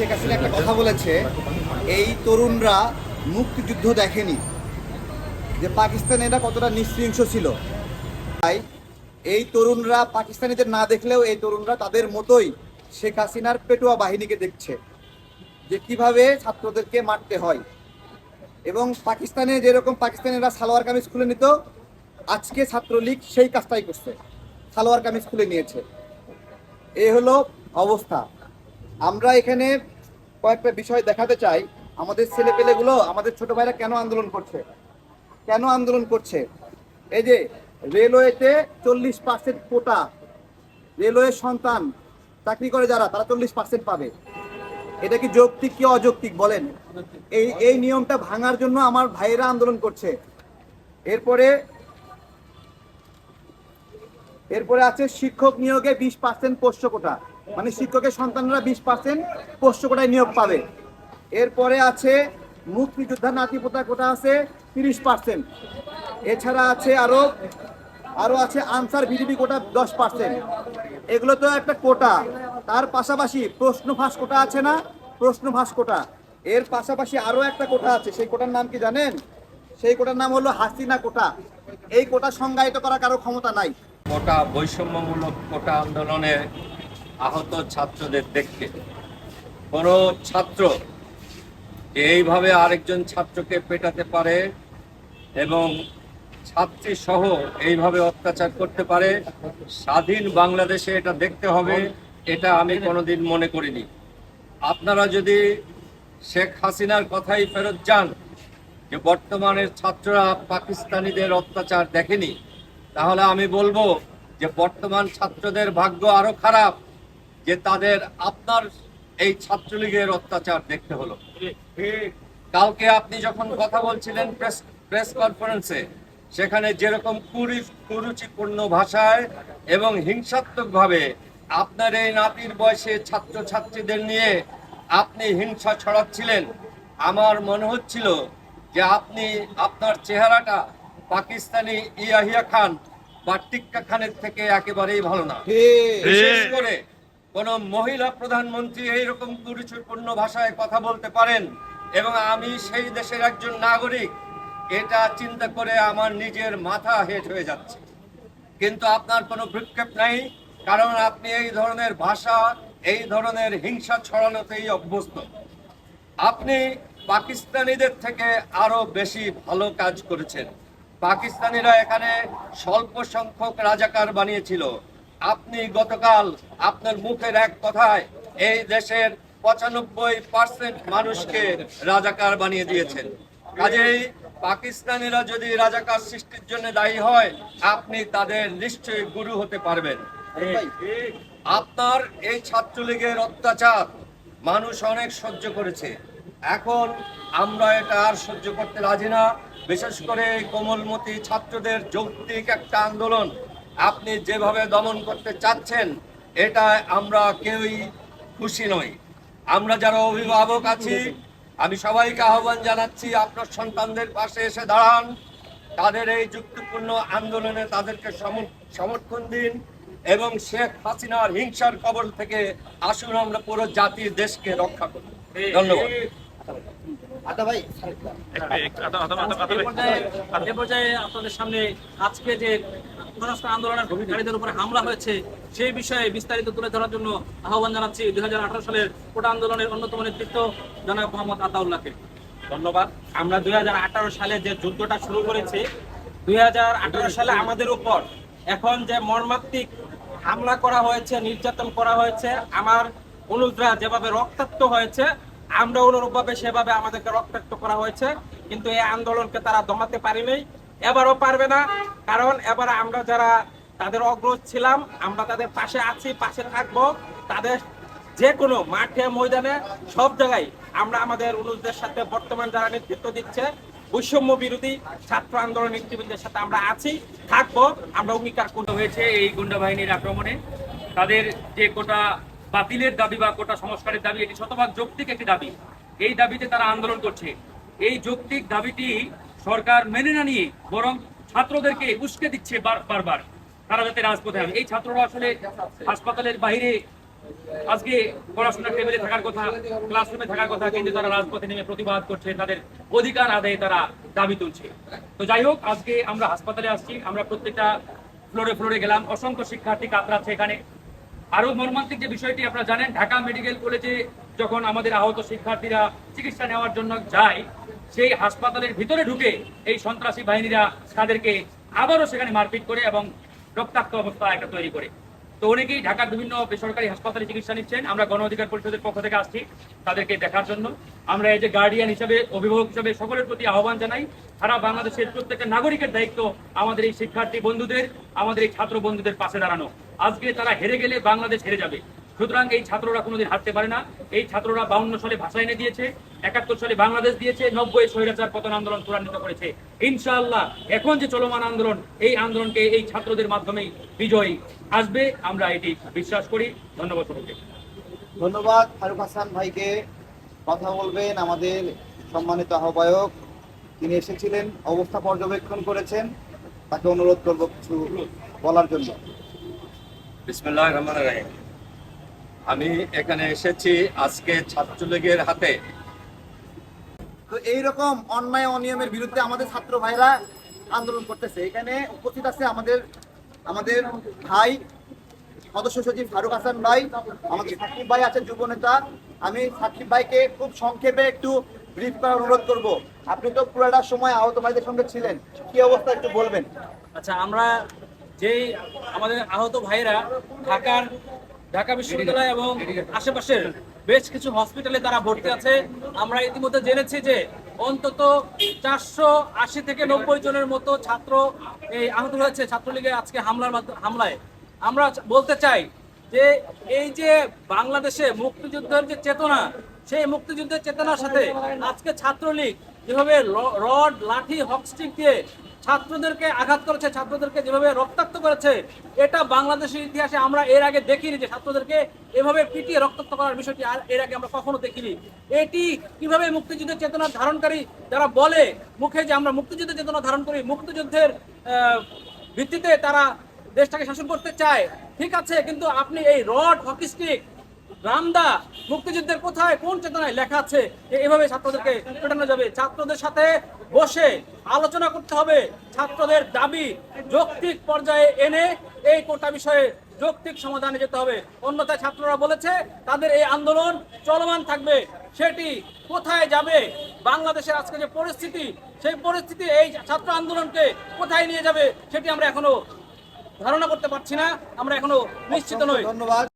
শেখ হাসিনা একটা কথা বলেছে, এই তরুণরা মুক্তিযুদ্ধ দেখেনি। যে পাকিস্তানিরা কতটা নিঃসৃংস ছিল। তাই এই তরুণরা পাকিস্তানিদের না দেখলেও এই তরুণরা তাদের মতোই শেখ হাসিনার পেটুয়া বাহিনীকে দেখছে, যে কীভাবে ছাত্রদেরকে মারতে হয়। এবং পাকিস্তানে যেরকম পাকিস্তানিরা সালোয়ার কামিজ খুলে নিত, আজকে ছাত্রলীগ সেই কাজটাই করছে, সালোয়ার কামিজ খুলে নিয়েছে। এই হলো অবস্থা। আমরা এখানে কয়েকটা বিষয় দেখাতে চাই। আমাদের ছেলেপেলেগুলো, আমাদের ছোট ভাইরা কেন আন্দোলন করছে? কেন আন্দোলন করছে? এই যে রেলওয়েতে চল্লিশ পার্সেন্ট কোটা রেলওয়ের সন্তান চাকরি করে যারা, তারা চল্লিশ পার্সেন্ট পাবে। এটা কি যৌক্তিক কি অযৌক্তিক বলেন? এই এই নিয়মটা ভাঙার জন্য আমার ভাইয়েরা আন্দোলন করছে। এরপরে এরপরে আছে শিক্ষক নিয়োগে বিশ পার্সেন্ট পোষ্য কোটা। মানে শিক্ষকের সন্তানরা বিশ পার্সেন্ট পোষ্য কোটায় নিয়োগ পাবে। এরপরে আছে মুক্তিযোদ্ধা নাতিপোতা কোটা আছে তিরিশ পার্সেন্ট এছাড়া আছে আরও আরও আছে আনসার ভিডিপি কোটা দশ পার্সেন্ট এগুলো তো একটা কোটা। তার পাশাপাশি প্রশ্ন ফাঁস কোটা আছে না? প্রশ্ন ফাঁস কোটা। এর পাশাপাশি আরও একটা কোটা আছে। সেই কোটার নাম কি জানেন? সেই কোটার নাম হলো হাসিনা কোটা। এই কোটা সংজ্ঞায়িত করার কারও ক্ষমতা নাই। কোটা বৈষম্যমূলক কোটা আন্দোলনে আহত ছাত্রদের দেখতে। কোনো ছাত্র এইভাবে আরেকজন ছাত্রকে পেটাতে পারে এবং ছাত্রী সহ এইভাবে অত্যাচার করতে পারে, স্বাধীন বাংলাদেশে এটা দেখতে হবে, এটা আমি কোনোদিন মনে করিনি। আপনারা যদি শেখ হাসিনার কথাই ফেরত যান যে বর্তমানের ছাত্ররা পাকিস্তানিদের অত্যাচার দেখেনি, তাহলে আমি বলব যে বর্তমান ছাত্রদের ভাগ্য আরও খারাপ। যে তাদের আপনার এই ছাত্রলীগের অত্যাচার দেখতে হলো। কালকে আপনি যখন কথা বলছিলেন প্রেস প্রেস কনফারেন্সে সেখানে যেরকম কুরু কুরুচিপূর্ণ ভাষায় এবং হিংসাত্মকভাবে আপনার এই নাতির বয়সে ছাত্র ছাত্রীদের নিয়ে আপনি হিংসা ছড়াচ্ছিলেন আমার মনে হচ্ছিল যে আপনি আপনার চেহারাটা পাকিস্তানি ইয়াহিয়া খান বা টিক্কা খানের থেকে একেবারেই ভালো না। বিশেষ করে কোন মহিলা প্রধানমন্ত্রী এইরকম কুরুচিপূর্ণ ভাষায় কথা বলতে পারেন এবং আমি সেই দেশের একজন নাগরিক, এটা চিন্তা করে আমার নিজের মাথা হেট হয়ে যাচ্ছে। কিন্তু আপনার কোনো ভ্রুক্ষেপ নাই, কারণ আপনি এই ধরনের ভাষা, এই ধরনের হিংসা ছড়ানোতেই অভ্যস্ত। আপনি পাকিস্তানিদের থেকে আরও বেশি ভালো কাজ করেছেন। পাকিস্তানিরা এখানে স্বল্প সংখ্যক রাজাকার বানিয়েছিল। আপনি গতকাল আপনার মুখের এক কথায় এই দেশের পঁচানব্বই পার্সেন্ট মানুষকে রাজাকার বানিয়ে দিয়েছেন। কাজেই পাকিস্তানিরা যদি রাজাকার সৃষ্টির জন্য দায়ী হয়, আপনি তাদের নিশ্চয়ই গুরু হতে পারবেন। আপনার এই ছাত্রলীগের অত্যাচার মানুষ অনেক সহ্য করেছে। এখন আমরা এটা আর সহ্য করতে রাজি না। বিশেষ করে কোমলমতি ছাত্রদের যৌক্তিক একটা আন্দোলন আপনি যেভাবে দমন করতে চাচ্ছেন এটা আমরা কেউই খুশি নই আমরা যারা অভিভাবক আছি আমি সবাইকে আহ্বান জানাচ্ছি আপনার সন্তানদের পাশে এসে দাঁড়ান তাদের এই যুক্তিপূর্ণ আন্দোলনে তাদেরকে সমর্থন দিন এবং শেখ হাসিনার হিংসার কবল থেকে আসুন আমরা পুরো জাতির দেশকে রক্ষা করি ধন্যবাদ আচ্ছা আপনাদের সামনে আজকে যে আন্দোলনের উপরে হামলা হয়েছে, সেই বিষয়ে বিস্তারিত তুলে ধরার জন্য আহ্বান জানাচ্ছি দুই সালের কোটা আন্দোলনের অন্যতম নেতৃত্ব জনাব মোহাম্মদ আতাউল্লাহকে। ধন্যবাদ। আমরা দুই সালে যে যুদ্ধটা শুরু করেছি, দুই সালে আমাদের উপর এখন যে মর্মান্তিক হামলা করা হয়েছে, নির্যাতন করা হয়েছে, আমার অনুজরা যেভাবে রক্তাক্ত হয়েছে, আমরা অনুরূপভাবে সেভাবে আমাদেরকে রক্তাক্ত করা হয়েছে, কিন্তু এই আন্দোলনকে তারা দমাতে পারেনি। এবারও পারবে না, কারণ এবার আমরা যারা তাদের অগ্রজ ছিলাম, আমরা তাদের পাশে আছি, পাশে থাকব। তাদের যে কোনো মাঠে, ময়দানে, সব জায়গায় আমরা আমাদের অনুজদের সাথে বর্তমান যারা নেতৃত্ব দিচ্ছে, বৈষম্য বিরোধী ছাত্র আন্দোলন নেতৃবৃন্দের সাথে আমরা আছি, থাকব। আমরা অঙ্গীকার করতে হয়েছে এই গুন্ডা বাহিনীর আক্রমণে। তাদের যে কোটা বাতিলের দাবি বা কোটা সংস্কারের দাবি, এটি শতভাগ যৌক্তিক একটি দাবি। এই দাবিতে তারা আন্দোলন করছে। এই যৌক্তিক দাবিটি সরকার মেনে না নিয়ে বরং ছাত্রদেরকে উস্কে দিচ্ছে বারবার। তারা যাতে রাজপথে এই ছাত্ররা আসলে হাসপাতালের বাইরে আজকে পড়াশোনার টেবিলে থাকার কথা ক্লাসরুমে থাকার কথা, কিন্তু তারা রাজপথে নেমে প্রতিবাদ করছে, তাদের অধিকার আদায়ে তারা দাবি তুলছে। তো যাই হোক, আজকে আমরা হাসপাতালে আসছি, আমরা প্রত্যেকটা ফ্লোরে ফ্লোরে গেলাম। অসংখ্য শিক্ষার্থী কাতরাচ্ছে এখানে। আরও মর্মান্তিক যে বিষয়টি আপনারা জানেন, ঢাকা মেডিকেল কলেজে যখন আমাদের আহত শিক্ষার্থীরা চিকিৎসা নেওয়ার জন্য যায় সেই হাসপাতালের ভিতরে ঢুকে এই সন্ত্রাসী বাহিনীরা তাদেরকে আবারও সেখানে মারপিট করে এবং রক্তাক্ত অবস্থা একটা তৈরি করে। তো অনেকেই ঢাকার বিভিন্ন বেসরকারি হাসপাতালে চিকিৎসা নিচ্ছেন। আমরা গণ অধিকার পরিষদের পক্ষ থেকে আসছি তাদেরকে দেখার জন্য। আমরা এই যে গার্ডিয়ান হিসাবে, অভিভাবক হিসাবে সকলের প্রতি আহ্বান জানাই। সারা বাংলাদেশের প্রত্যেকটা নাগরিকের দায়িত্ব আমাদের এই শিক্ষার্থী বন্ধুদের, আমাদের এই ছাত্র বন্ধুদের পাশে দাঁড়ানো। আজকে তারা হেরে গেলে বাংলাদেশ হেরে যাবে। সুতরাং এই ছাত্ররা কোনোদিন হারতে পারে না। এই ছাত্ররা বাউন্ন সালে ভাষা এনে দিয়েছে একাত্তর সালে বাংলাদেশ দিয়েছে নব্বই স্বৈরাচার পতন আন্দোলন ত্বরান্বিত করেছে। ইনশাআল্লাহ এখন যে চলমান আন্দোলন এই আন্দোলনকে এই ছাত্রদের মাধ্যমেই বিজয়ী আসবে আমরা এটি বিশ্বাস করি। ধন্যবাদ সকলকে। ধন্যবাদ ফারুক হাসান ভাইকে। কথা বলবেন আমাদের সম্মানিত আহ্বায়ক। তিনি এসেছিলেন অবস্থা পর্যবেক্ষণ করেছেন। তাকে অনুরোধ করব কিছু বলার জন্য। বিসমুল্লাহ রহমান রাহিম। আমি এখানে এসেছি আজকে ছাত্রলীগের হাতে। তো এইরকম অন্যায় অনিয়মের বিরুদ্ধে আমাদের ছাত্র ভাইরা আন্দোলন করতেছে। এখানে উপস্থিত আছে আমাদের আমাদের ভাই সদস্য সচিব ফারুক হাসান ভাই, আমাদের সাকিব ভাই আছেন যুব নেতা। আমি সাকিব ভাইকে খুব সংক্ষেপে একটু ব্রিফ করার অনুরোধ করব। আপনি তো পুরোটা সময় আহত ভাইদের সঙ্গে ছিলেন। কি অবস্থা একটু বলবেন? আচ্ছা আমরা যেই আমাদের আহত ভাইরা ঢাকার ঢাকা বিশ্ববিদ্যালয় এবং আশেপাশের বেশ কিছু হসপিটালে তারা ভর্তি আছে। আমরা ইতিমধ্যে জেনেছি যে অন্তত চারশো আশি থেকে নব্বই জনের মতো ছাত্র এই আহত হয়েছে। ছাত্রলীগের আজকে হামলার হামলায়। আমরা বলতে চাই যে এই যে বাংলাদেশে মুক্তিযুদ্ধের যে চেতনা, সেই মুক্তিযুদ্ধের চেতনার সাথে আজকে ছাত্রলীগ যেভাবে রড, লাঠি, হকস্টিক দিয়ে ছাত্রদেরকে আঘাত করেছে, ছাত্রদেরকে যেভাবে রক্তাক্ত করেছে, এটা বাংলাদেশের ইতিহাসে আমরা এর আগে দেখিনি যে ছাত্রদেরকে এভাবে পিটিয়ে রক্তাক্ত করার বিষয়টি আর এর আগে আমরা কখনো দেখিনি। এটি কীভাবে মুক্তিযুদ্ধের চেতনা ধারণকারী যারা বলে মুখে যে আমরা মুক্তিযুদ্ধের চেতনা ধারণ করি, মুক্তিযুদ্ধের ভিত্তিতে তারা দেশটাকে শাসন করতে চায়, ঠিক আছে, কিন্তু আপনি এই রড, হকি স্টিক রামদা, মুক্তিযুদ্ধের কোথায়? কোন চেতনায় লেখা আছে? এভাবে ছাত্রদেরকে পেটানো যাবে। ছাত্রদের সাথে বসে আলোচনা করতে হবে। ছাত্রদের দাবি যৌক্তিক পর্যায়ে এনে এই কোটা বিষয়ে যৌক্তিক সমাধানে যেতে হবে। অন্যথায় ছাত্ররা বলেছে, তাদের এই আন্দোলন চলমান থাকবে। সেটি কোথায় যাবে? বাংলাদেশের আজকে যে পরিস্থিতি, সেই পরিস্থিতি এই ছাত্র আন্দোলনকে কোথায় নিয়ে যাবে, সেটি আমরা এখনও ধারণা করতে পারছি না। আমরা এখনও নিশ্চিত নই। ধন্যবাদ।